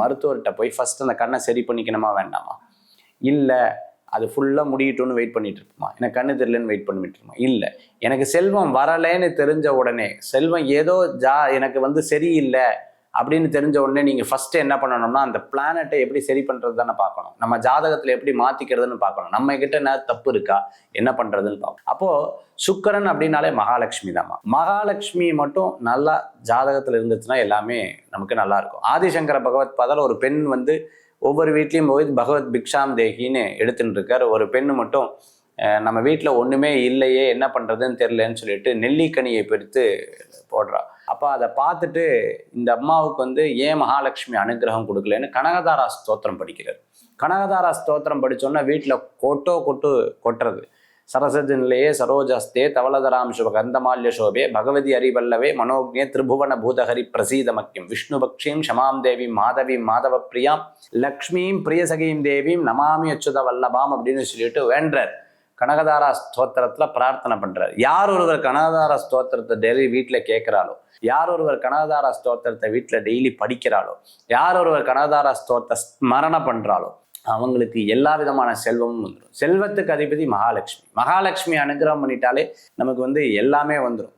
மருத்துவர்கிட்ட போய் ஃபர்ஸ்ட் அந்த கண்ணை சரி பண்ணிக்கணுமா வேண்டாமா? இல்லை அது ஃபுல்லாக முடியட்டும்னு வெயிட் பண்ணிட்டு இருக்குமா? எனக்கு கண்ணு தெரியலன்னு வெயிட் பண்ணிட்டு இருக்குமா? இல்லை. எனக்கு செல்வம் வரலைன்னு தெரிஞ்ச உடனே செல்வம் ஏதோ ஜா எனக்கு வந்து சரியில்லை அப்படின்னு தெரிஞ்ச உடனே நீங்கள் ஃபஸ்ட்டு என்ன பண்ணணும்னா அந்த பிளானட்டை எப்படி சரி பண்ணுறது தானே பார்க்கணும். நம்ம ஜாதகத்தில் எப்படி மாற்றிக்கிறதுன்னு பார்க்கணும். நம்ம கிட்ட என்ன தப்பு இருக்கா? என்ன பண்ணுறதுன்னு பார்க்கணும். அப்போது சுக்கரன் அப்படின்னாலே மகாலட்சுமி தாம்மா. மகாலட்சுமி மட்டும் நல்லா ஜாதகத்தில் இருந்துச்சுன்னா எல்லாமே நமக்கு நல்லாயிருக்கும் ஆதிசங்கர பகவத் பாதால் ஒரு பெண் வந்து ஒவ்வொரு வீட்லேயும் போய் பகவத் பிக்ஷாம் தேகின்னு எடுத்துட்டு இருக்கார் ஒரு பெண்ணு மட்டும் நம்ம வீட்டில் ஒன்றுமே இல்லையே என்ன பண்ணுறதுன்னு தெரிலன்னு சொல்லிட்டு நெல்லிக்கனியை பிரித்து போடுறா. அப்போ அதை பார்த்துட்டு இந்த அம்மாவுக்கு வந்து ஏன் மகாலட்சுமி அனுகிரகம் கொடுக்கலன்னு கனகதாரா ஸ்தோத்திரம் படிக்கிறார். கனகதாரா ஸ்தோத்திரம் படித்தோன்னா வீட்டில் கொட்டோ கொட்டு கொட்டுறது. சரசஜனிலேயே சரோஜஸ்தே தவளதராம் சுப கந்தமால்ய சோபே பகவதி அறிவல்லவே மனோக்ஞே திரிபுவன பூதஹரி பிரசீதமக்கியம் விஷ்ணு பக்ஷீம் ஷமாம் தேவீம் மாதவீம் மாதவ பிரியாம் லக்ஷ்மியும் பிரியசகையும் தேவியும் நமாமி அச்சுத வல்லபாம் அப்படின்னு சொல்லிட்டு வேண்டர் கனகதாரா ஸ்தோத்திரத்துல பிரார்த்தனை பண்றார். யார் ஒருவர் கனகதாரா ஸ்தோத்திரத்தை டெய்லி வீட்டில் கேட்குறாளோ யார் ஒருவர் கனகதாரா ஸ்தோத்திரத்தை வீட்டில் டெய்லி படிக்கிறாளோ யார் ஒருவர் கனகதாரா ஸ்தோத்திர ஸ்மரணை பண்றாளோ அவங்களுக்கு எல்லா விதமான செல்வமும் வந்துடும் செல்வத்துக்கு அதிபதி மகாலட்சுமி. மகாலட்சுமி அனுகிரகம் பண்ணிட்டாலே நமக்கு வந்து எல்லாமே வந்துடும்